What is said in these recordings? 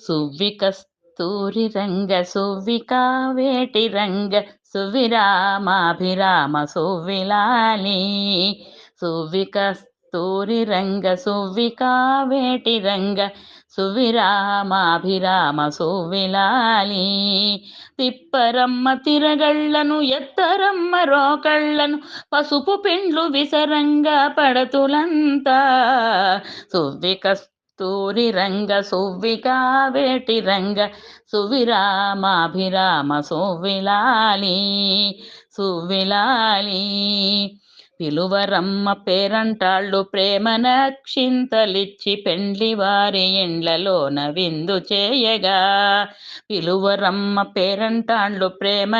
సువ్వికస్తూరి రంగ సువ్వికా వేటి రంగ సువిరామాభిరామ సువ్విలాలి సువ్వికస్తూరి రంగ సువ్వికా వేటి రంగ సువిరామాభిరామ సువ్విలాలి తిప్పరమ్మ తిరగళ్ళను ఎత్తరమ్మ రోకళ్ళను పసుపు పిండ్లు విసరంగా పడతులంతా. తూరి రంగ సువ్వికా వేటి రంగ సువిరామాభిరామ సువ్విలాలి సువ్విలాలి. పిలువరమ్మ పేరంటాళ్ళు ప్రేమ నక్షింతలిచ్చి పెండ్లి వారి ఇండ్లలోన విందు చేయగా. పిలువరమ్మ పేరంటాళ్ళు ప్రేమ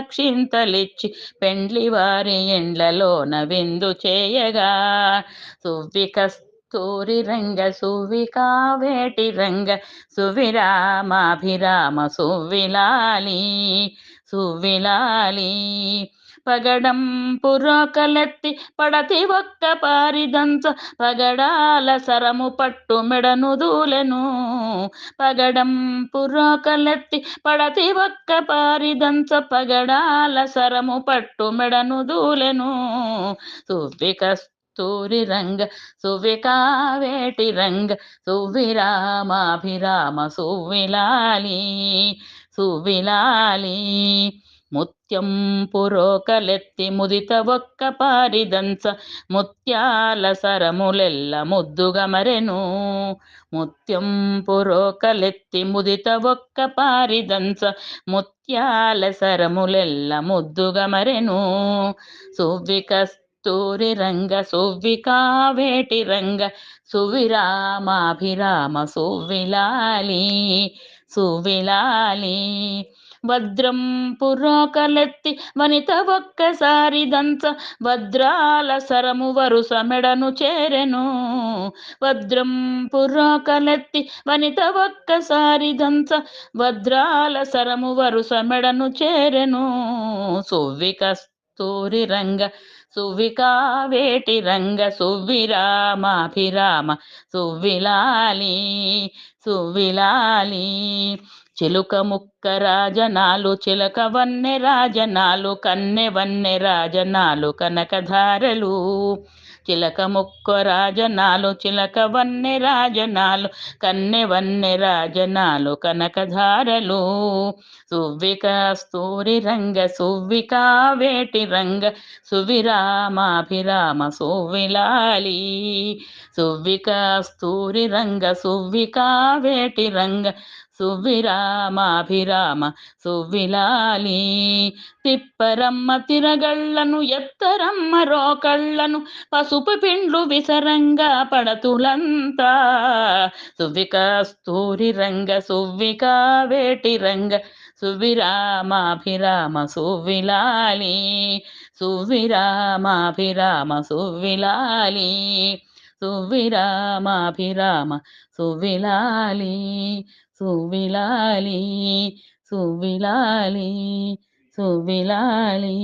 క్షింతలిచ్చి పెండ్లి వారి ఇండ్లలోన విందు చేయగా. సువ్వికస్తూరి రంగ సువికా వేటి రంగ సువిరామాభిరామ సువిలాలి సువిలాలి. పగడం పురోకలెత్తి పడతి ఒక్క పారిదంచ పగడాల సరము పట్టు మెడను దూలెను. పగడం పురోకలెత్తి పడతి ఒక్క పారిదంచ పగడాల సరము పట్టు మెడను దూలెను. సువ్వికస్తూరి రంగ సువికా వేటి రంగ సువిరామాభిరామ సువ్విలాలి సువిలాలి ముత్యం పురోకలెత్తి ముదిత ఒక్క పారిదంచ ముత్యాల సరములెల్ల ముద్దుగమరెను ముత్యం పురోకలెత్తి ముదిత ఒక్క పారిదంచ ముత్యాల సరములెల్ల ముద్దుగమరెను సువికస్ సువ్వికస్తూరి రంగ సువ్వికా వేటి రంగ సువిరామాభిరామ సువ్విలాలి సువిలాలి వజ్రం పురోకలెత్తి వనిత ఒక్కసారి దంచ వజ్రాల సరము వరుస మెడను చేరెను. వజ్రం పురోకలెత్తి వనిత ఒక్కసారి దంచ వజ్రాల సరము వరుస మెడను చేరెను. సువ్వికస్తూరి రంగ సువికా వేటి రంగ సువ్విరామాభిరామ సువ్విలాలి సువిలాలి చిలుక ముక్క రాజనాలు చిలక వన్నె రాజనాలు కన్నె వన్నె రాజనాలు కనకధారలు చిలక ముక్క రాజనాలు చిలక వన్నె రాజనాలు కన్నె వన్నె రాజనాలు కనకధారలు సువ్విక స్తూరి రంగ సువ్విక వేటి రంగ సువిరామాభిరామ సువ్విలాలి. సువ్వికస్తూరి రంగ సువ్వికా వేటి రంగ సువిరామాభిరామ సువిలాలి. తిప్పరమ్మ తిరగళ్ళను ఎత్తరమ్మ రోకళ్ళను పసుపు పిండ్లు విసరంగా పడతులంతా. సువికస్తూరి రంగ సువ్వికా వేటి రంగ సువిరామాభిరామ సువిలాలి. సువిరామాభిరామ సువిలాలి. सुविरामाभि रामा सुविली सुविली सुविली